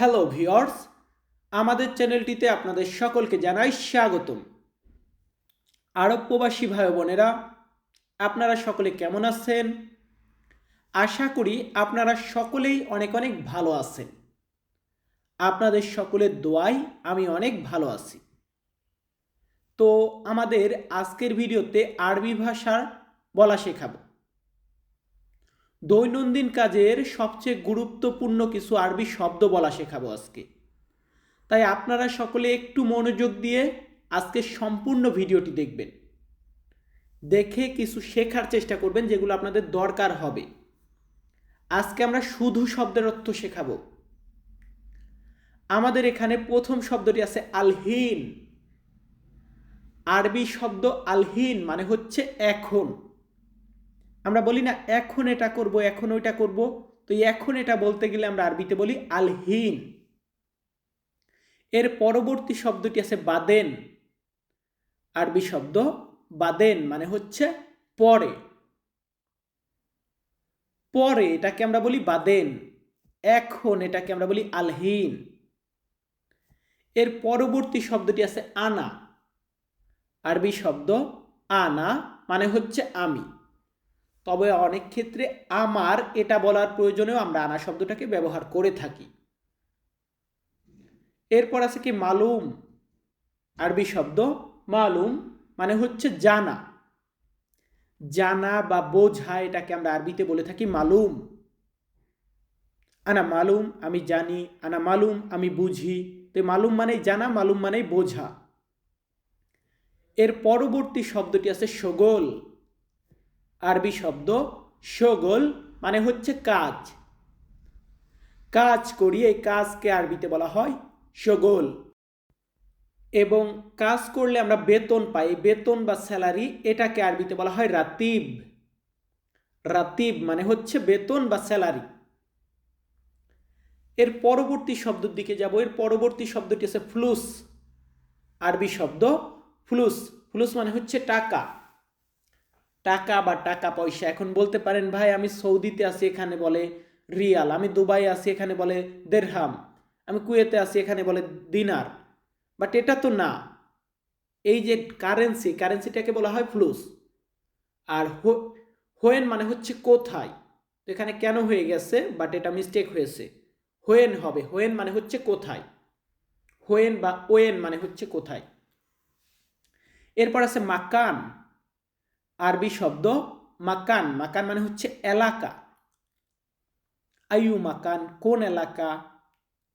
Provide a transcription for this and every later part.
Hello viewers আমাদের চ্যানেলটিতে আপনাদের সকলকে জানাই স্বাগতম। আরব প্রবাসী ভাই বোনেরা আপনারা সকলে কেমন আছেন? আশা করি আপনারা সকলেই অনেক অনেক ভালো আছেন। আপনাদের সকলের দোয়াই আমি অনেক ভালো আছি। তো আমাদের আজকের ভিডিওতে আরবি ভাষার বলা শেখাবো। দৈনন্দিন কাজের সবচেয়ে গুরুত্বপূর্ণ কিছু আরবি শব্দ বলা শেখাবো আজকে। তাই আপনারা সকলে একটু মনোযোগ দিয়ে আজকে সম্পূর্ণ ভিডিওটি দেখবেন। দেখে কিছু শেখার চেষ্টা করবেন যেগুলো আপনাদের দরকার হবে। আজকে আমরা শুধু শব্দের অর্থ শেখাবো। আমাদের এখানে প্রথম শব্দটি আছে আলহীন। আরবি শব্দ আলহীন মানে হচ্ছে এখন। আমরা বলি না, এখন এটা করব, এখন ওইটা করব। তো এখন এটা বলতে গেলে আমরা আরবিতে বলি, আলহিন। এর পরবর্তী শব্দটি আছে, বাদেন। আরবি শব্দ, বাদেন মানে হচ্ছে, পরে। পরে এটাকে আমরা বলি, বাদেন। এখন এটাকে আমরা বলি, আলহিন। এর পরবর্তী শব্দটি আছে, আনা। আরবি শব্দ, আনা মানে হচ্ছে, আমি। তবে অনেক ক্ষেত্রে আমার এটা বলার প্রয়োজনেও আমরা আনা শব্দটাকে ব্যবহার করে থাকি। এরপর আছে কি মালুম, আরবি শব্দ মালুম মানে হচ্ছে জানা। জানা বা বোঝা এটাকে আমরা আরবিতে বলে থাকি মালুম। আনা মালুম, আমি জানি, আনা মালুম, আমি বুঝি। তো মালুম মানে জানা, মালুম মানে বোঝা। এর পরবর্তী শব্দটি আছে সগোল। আরবি শব্দ সগোল মানে হচ্ছে কাজ। কাজ করি এই কাজকে আরবিতে বলা হয় সগোল। এবং কাজ করলে আমরা বেতন পাই। বেতন বা স্যালারি এটাকে আরবিতে বলা হয় রাতিব। রাতিব মানে হচ্ছে বেতন বা স্যালারি। এর পরবর্তী শব্দের দিকে যাব। এর পরবর্তী শব্দটি আছে ফ্লুস। আরবি শব্দ ফ্লুস। ফ্লুস মানে হচ্ছে টাকা। টাকা বা টাকা পয়সা। এখন বলতে পারেন, ভাই, আমি সৌদিতে আছি, এখানে বলে রিয়াল। আমি দুবাই আছি, এখানে বলে দেড়হাম। আমি কুয়েতে আছি, এখানে বলে দিনার। বাট এটা তো না। এই যে কারেন্সি, কারেন্সিটাকে বলা হয় ফ্লুস। আর হোয়েন মানে হচ্ছে কোথায়? তো এখানে কেন হয়ে গেছে? বাট এটা মিস্টেক হয়েছে। হোয়েন হবে। হোয়েন মানে হচ্ছে কোথায়? হোয়েন বা ওয়েন মানে হচ্ছে কোথায়? এরপর আছে মাকান। আরবি শব্দ মাকান। মাকান মানে হচ্ছে এলাকা। আয়ু মাকান? কোন এলাকা?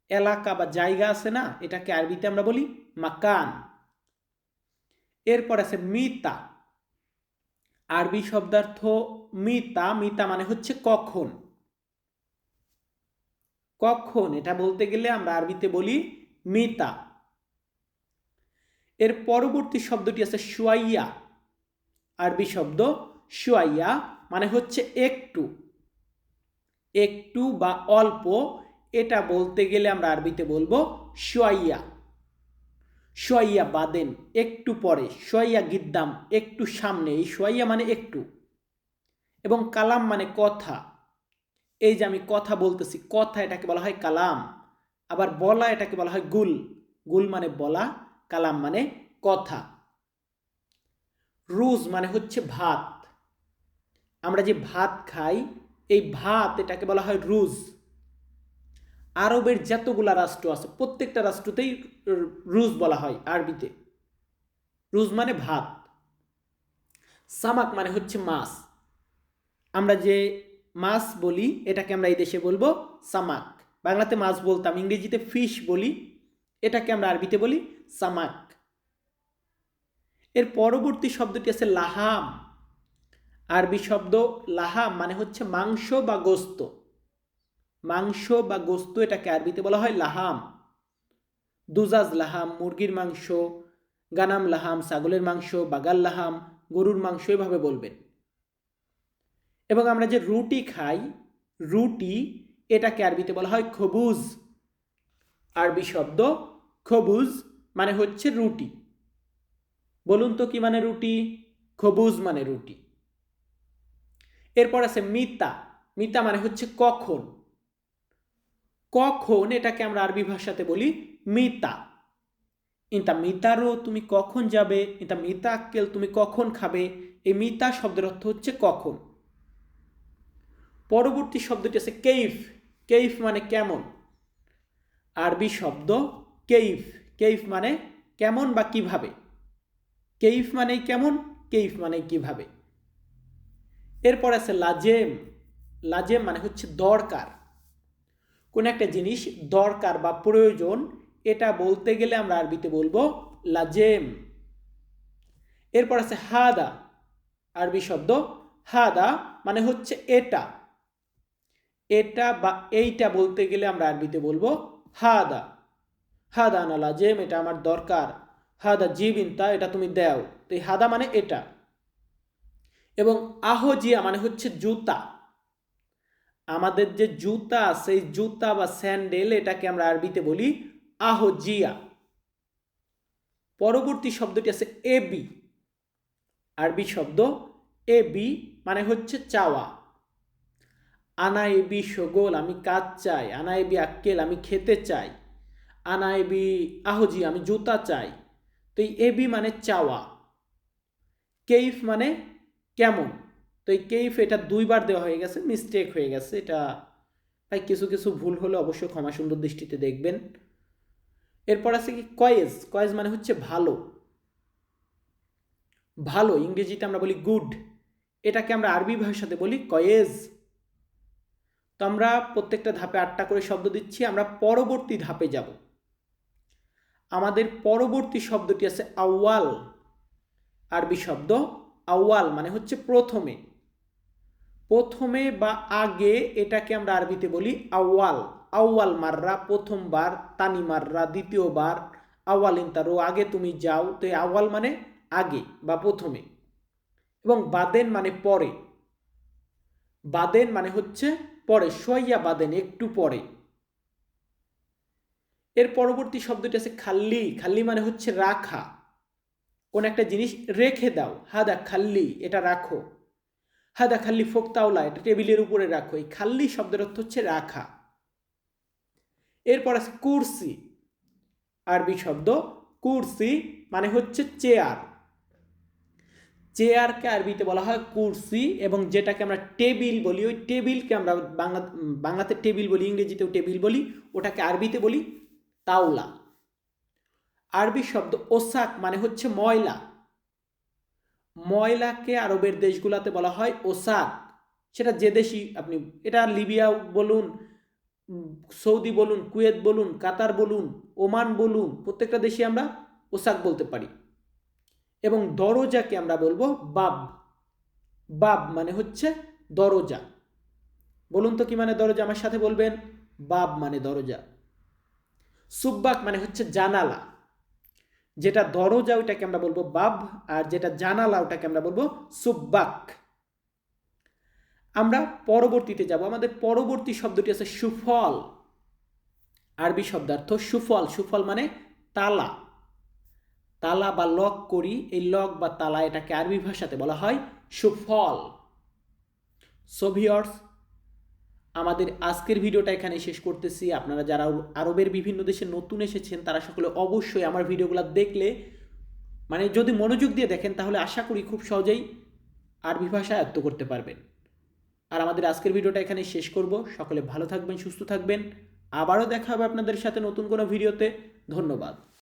এলাকা বা জায়গা আছে না? এটাকে আরবিতে আমরা বলি মাকান। এরপর আছে মিতা। আরবি শব্দার্থ মিতা। মিতা মানে হচ্ছে কখন। কখন? এটা বলতে গেলে আমরা আরবিতে বলি মিতা। এর পরবর্তী শব্দটি আছে সুয়াইয়া আরবি শব্দ সুয়াইয়া মানে হচ্ছে একটু। একটু বা অল্প, এটা বলতে গেলে আমরা আরবিতে বলব সোয়াইয়া সোয়াইয়া বাদেন, একটু পরে। সোয়াইয়া গিদ্দাম, একটু সামনে। এই সোয়াইয়া মানে একটু। এবং কালাম মানে কথা। এই যে আমি কথা বলতেছি, কথা এটাকে বলা হয় কালাম। আবার বলা এটাকে বলা হয় গুল। গুল মানে বলা, কালাম মানে কথা। রুজ মানে হচ্ছে ভাত। আমরা যে ভাত খাই, এই ভাত এটাকে বলা হয় রুজ। আরবের যতগুলা রাষ্ট্র আছে, প্রত্যেকটা রাষ্ট্রতেই রুজ বলা হয় আরবিতে। রুজ মানে ভাত। সামাক মানে হচ্ছে মাছ। আমরা যে মাছ বলি, এটাকে আমরা এই দেশে বলব সামাক। বাংলাতে মাছ বলতাম, ইংরেজিতে ফিশ বলি, এটাকে আমরা আরবিতে বলি সামাক। এর পরবর্তী শব্দটি আছে লাহাম। আরবি শব্দ লাহাম মানে হচ্ছে মাংস বা গোস্ত। মাংস বা গোস্ত এটাকে আরবিতে বলা হয় লাহাম। দুজাজ লাহাম, মুরগির মাংস, গানাম লাহাম, ছাগলের মাংস, বাগাল লাহাম, গরুর মাংস এভাবে বলবেন। এবং আমরা যে রুটি খাই, রুটি এটাকে আরবিতে বলা হয় খবুজ। আরবি শব্দ খবুজ মানে হচ্ছে রুটি। বলুন তো কি মানে রুটি? খবুজ মানে রুটি। এরপর আছে মিতা। মিতা মানে হচ্ছে কখন? কখন এটাকে আমরা আরবি ভাষাতে বলি মিতা। ইন্তা মিতারও তুমি কখন যাবে? ইন্তা মিতা আক্কেল তুমি কখন খাবে? এই মিতা শব্দের অর্থ হচ্ছে কখন। পরবর্তী শব্দটি আছে কেইফ। কেইফ মানে কেমন? আরবি শব্দ কেইফ। কেইফ মানে কেমন বা কীভাবে? কেইফ মানে কেমন? কেইফ মানে কীভাবে? এরপর আছে লাজেম। লাজেম মানে হচ্ছে দরকার। কোন একটা জিনিস দরকার বা প্রয়োজন, এটা বলতে গেলে আমরা আরবিতে বলব লাজেম। এরপর আছে হাদা, আরবি শব্দ হাদা মানে হচ্ছে এটা। এটা বা এইটা বলতে গেলে আমরা আরবিতে বলব হাদা। হাদা না লাজেম, এটা আমার দরকার। হাদা জিবিনতা, এটা তুমি দাও। তো এই হাদা মানে এটা। এবং আহজিয়া মানে হচ্ছে জুতা। আমাদের যে জুতা, সেই জুতা বা স্যান্ডেল, এটাকে আমরা আরবিতে বলি আহজিয়া। পরবর্তী শব্দটি আছে এবি আরবি শব্দ এবি মানে হচ্ছে চাওয়া। আনা এবি সগোল, আমি কাজ চাই। আনা এবি আক্কেল, আমি খেতে চাই। আনা এবি আহজি আমি জুতা চাই। তো এই এবি মানে চাওয়া। কেইফ মানে কেমন? তো এই কেইফ এটা দুইবার দেওয়া হয়ে গেছে মিস্টেক হয়ে গেছে। এটা ভাই কিছু কিছু ভুল হলে অবশ্যই ক্ষমা সুন্দর দৃষ্টিতে দেখবেন। এরপর আছে কি কয়েজ। কয়েজ মানে হচ্ছে ভালো। ভালো, ইংরেজিতে আমরা বলি গুড এটাকে আমরা আরবি ভাষাতে বলি কয়েজ। তো আমরা প্রত্যেকটা ধাপে আটটা করে শব্দ দিচ্ছি, আমরা পরবর্তী ধাপে যাব। আমাদের পরবর্তী শব্দটি আছে আউয়াল। আরবি শব্দ আউয়াল মানে হচ্ছে প্রথমে। প্রথমে বা আগে এটাকে আমরা আরবিতে বলি আউয়াল। আউয়াল মাররা, প্রথমবার, তানি মাররা, দ্বিতীয়বার আওয়াল ইন্তারো আগে তুমি যাও। তো আওয়াল মানে আগে বা প্রথমে। এবং বাদেন মানে পরে। বাদেন মানে হচ্ছে পরে সইয়া বাদেন একটু পরে। এর পরবর্তী শব্দটি আছে খাল্লি। খাল্লি মানে হচ্ছে রাখা। কোন একটা জিনিস রেখে দাও। হাদা খাল্লি, এটা রাখো। হাদা খাল্লি ফোকতাওলা, এটা টেবিলের উপরে রাখো। এই খাল্লি শব্দের অর্থ হচ্ছে রাখা। এরপর আছে কুরসি। আরবি শব্দ কুরসি মানে হচ্ছে চেয়ার। চেয়ারকে আরবিতে বলা হয় কুরসি এবং যেটাকে আমরা টেবিল বলি, ওই টেবিলকে আমরা বাংলা বাংলাতে টেবিল বলি, ইংরেজিতেও টেবিল বলি, ওটাকে আরবিতে বলি তাওলা। আরবি শব্দ ওসাক মানে হচ্ছে ময়লা। ময়লাকে আরবের দেশগুলোতে বলা হয় ওসাক। সেটা যে দেশই আপনি, এটা লিবিয়া বলুন, সৌদি বলুন, কুয়েত বলুন, কাতার বলুন, ওমান বলুন, প্রত্যেকটা দেশে আমরা ওসাক বলতে পারি। এবং দরজাকে আমরা বলব বাব। বাব মানে হচ্ছে দরজা। বলুন তো কি মানে দরজা? আমার সাথে বলবেন, বাব মানে দরজা। সুব্বাক মানে হচ্ছে জানালা, যেটা দরজা ওইটাকে আমরা বলব বাব, আর যেটা জানালা ওটাকে আমরা বলব সুব্বাক। আমরা পরবর্তীতে যাব, আমাদের পরবর্তী শব্দটি আছে সুফল, আরবি শব্দার্থ সুফল সুফল মানে তালা। তালা বা লক করি, এই লক বা তালা এটাকে আরবি ভাষাতে বলা হয় সুফল। সোভিয়র্স আমাদের আজকের ভিডিওটা এখানে শেষ করতেছি। আপনারা যারা আরবের বিভিন্ন দেশে নতুন এসেছেন, তারা সকলে অবশ্যই আমার ভিডিওগুলো দেখলে মানে যদি মনোযোগ দিয়ে দেখেন, তাহলে আশা করি খুব সহজেই আরবি ভাষা আয়ত্ত করতে পারবেন। আর আমাদের আজকের ভিডিওটা এখানে শেষ করব। সকলে ভালো থাকবেন, সুস্থ থাকবেন। আবারও দেখা হবে আপনাদের সাথে নতুন কোনো ভিডিওতে। ধন্যবাদ।